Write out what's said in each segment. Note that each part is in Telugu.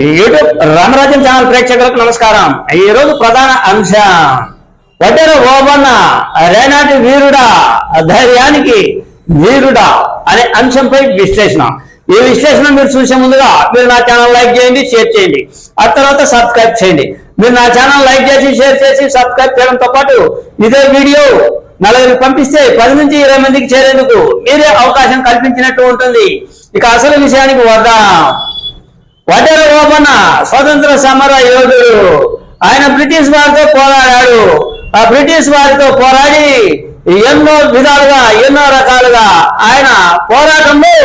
యూట్యూబ్ రామరాజ్యం ఛానల్ ప్రేక్షకులకు నమస్కారం. ఈ రోజు ప్రధాన అంశం. వడ్డెర ఓబన్న రేనాటి వీరుడా ధైర్యానికి వీరుడా అనే అంశంపై విశ్లేషణ. ఈ విశ్లేషణ మీరు చూసే ముందుగా మీరు నా ఛానల్ లైక్ చేయండి షేర్ చేయండి. ఆ తర్వాత సబ్స్క్రైబ్ చేయండి. మీరు నా ఛానల్ లైక్ చేసి షేర్ చేసి సబ్స్క్రైబ్ చేయడంతో పాటు ఇదే వీడియో నలుగురికి పంపిస్తే పది నుంచి ఇరవై మందికి చేరేందుకు మీరే అవకాశం కల్పించినట్టు ఉంటుంది. ఇక అసలు విషయానికి వద్దాం. వడ్డెర ఓపన్న స్వతంత్ర సమర యోధుడు ఆయన బ్రిటిష్ వారితో పోరాడాడు. ఆ బ్రిటిష్ వారితో పోరాడి ఎన్నో విధాలుగా ఎన్నో రకాలుగా ఆయన పోరాటంలో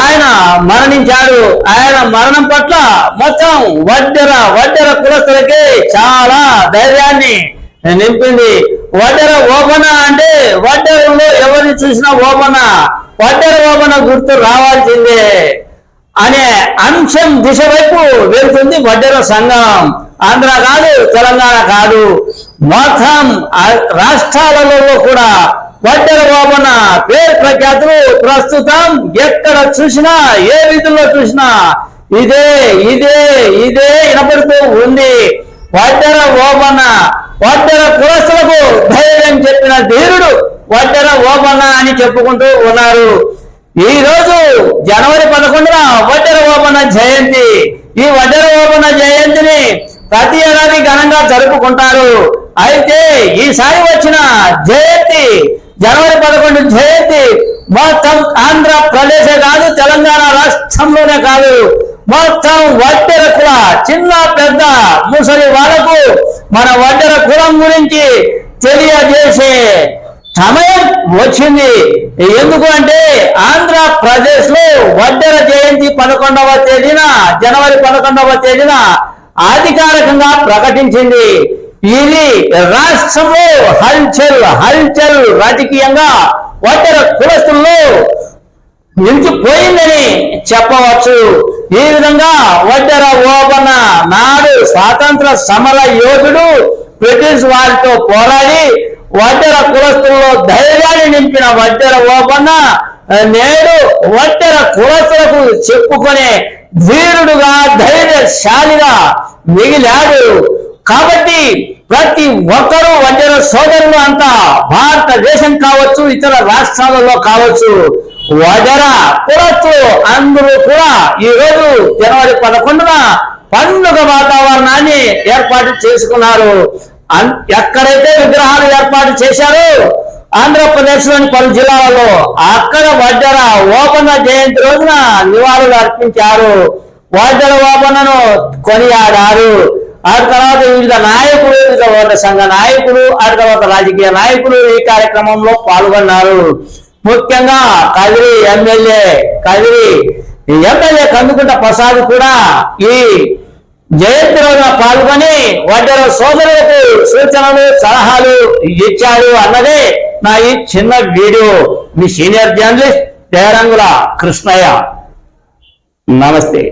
ఆయన మరణించాడు. ఆయన మరణం పట్ల మొత్తం వడ్డెర వడ్డెర కులస్తులకి చాలా ధైర్యాన్ని నింపింది. వడ్డెర ఓపన అంటే వడ్డెరలో ఎవరిని చూసినా ఓపన వడ్డెర ఓపన గుర్తు రావాల్సిందే. అనే అంశం దిశ వైపు వెళ్తుంది వడ్డెర సంఘం. ఆంధ్ర కాదు తెలంగాణ కాదు. మొత్తం రాష్ట్రాలలో కూడా వడ్డెర ఓపన పేరు ప్రఖ్యాతులు ప్రస్తుతం ఎక్కడ చూసినా ఏ విధుల్లో చూసినా ఇదే ఇదే ఇదే వినపడుతూ ఉంది. వడ్డెర ఓపన వడ్డెర కులస్తులకు ధైర్యం చెప్పిన ధీరుడు వడ్డెర ఓబన్న అని చెప్పుకుంటూ ఉన్నారు. ఈ రోజు జనవరి పదకొండున వడ్డెర ఓపన జయంతి. ఈ వడ్డెర ఓపెన జయంతిని ప్రతి ఏడాది ఘనంగా జరుపుకుంటారు. అయితే ఈసారి వచ్చిన జయంతి జనవరి పదకొండు జయంతి మొత్తం ఆంధ్రప్రదేశే కాదు తెలంగాణ రాష్ట్రంలోనే కాదు. మొత్తం వడ్డెర కుల చిన్న పెద్ద ముసలి వాళ్ళకు మన వడ్డెర కులం గురించి తెలియజేసే సమయం వచ్చింది. ఎందుకు అంటే ఆంధ్రప్రదేశ్లో వడ్డెర జయంతి పదకొండవ తేదీన జనవరి పదకొండవ తేదీన అధికారికంగా ప్రకటించింది. ఇది రాష్ట్రంలో హల్చల్ హల్చల్ రాజకీయంగా వడ్డెర కులస్తుల్లో నిలిచిపోయిందని చెప్పవచ్చు. ఈ విధంగా వడ్డెర ఓపన నాడు స్వాతంత్ర సమర యోధుడు బ్రిటిష్ వారితో పోరాడి వడ్డెర కులస్తుల్లో ధైర్యాన్ని నింపిన వడ్డెర ఓపన్న నేడు వడ్డెర కులస్తులకు చెప్పుకునే ధీరుడుగా ధైర్యశాలిగా మిగిలాడు. కాబట్టి ప్రతి ఒక్కరూ వడ్డెర సోదరులు అంతా భారతదేశం కావచ్చు ఇతర రాష్ట్రాలలో కావచ్చు వడర కులస్తులు అందరూ కూడా ఈ రోజు జనవరి పదకొండున పండుగ వాతావరణాన్ని ఏర్పాటు చేసుకున్నారు. ఎక్కడైతే విగ్రహాలు ఏర్పాటు చేశారో ఆంధ్రప్రదేశ్లోని పలు జిల్లాలలో అక్కడ వడ్డర ఓపన జయంతి రోజున నివాళులు అర్పించారు. వడ్డర ఓపనను కొనియాడారు. ఆ తర్వాత వివిధ నాయకులు వివిధ సంఘ నాయకులు ఆ తర్వాత రాజకీయ నాయకులు ఈ కార్యక్రమంలో పాల్గొన్నారు. ముఖ్యంగా కదిరి ఎమ్మెల్యే కదిరి ఎమ్మెల్యే కందుకుంట ప్రసాద్ కూడా ఈ జయంతి పాల్గొని వడ్డెర సోదరులకు సూచనలు సలహాలు ఇచ్చారు అన్నదే నా ఈ చిన్న వీడియో. మీ సీనియర్ జర్నలిస్ట్ తేరంగుల కృష్ణయ్య. నమస్తే.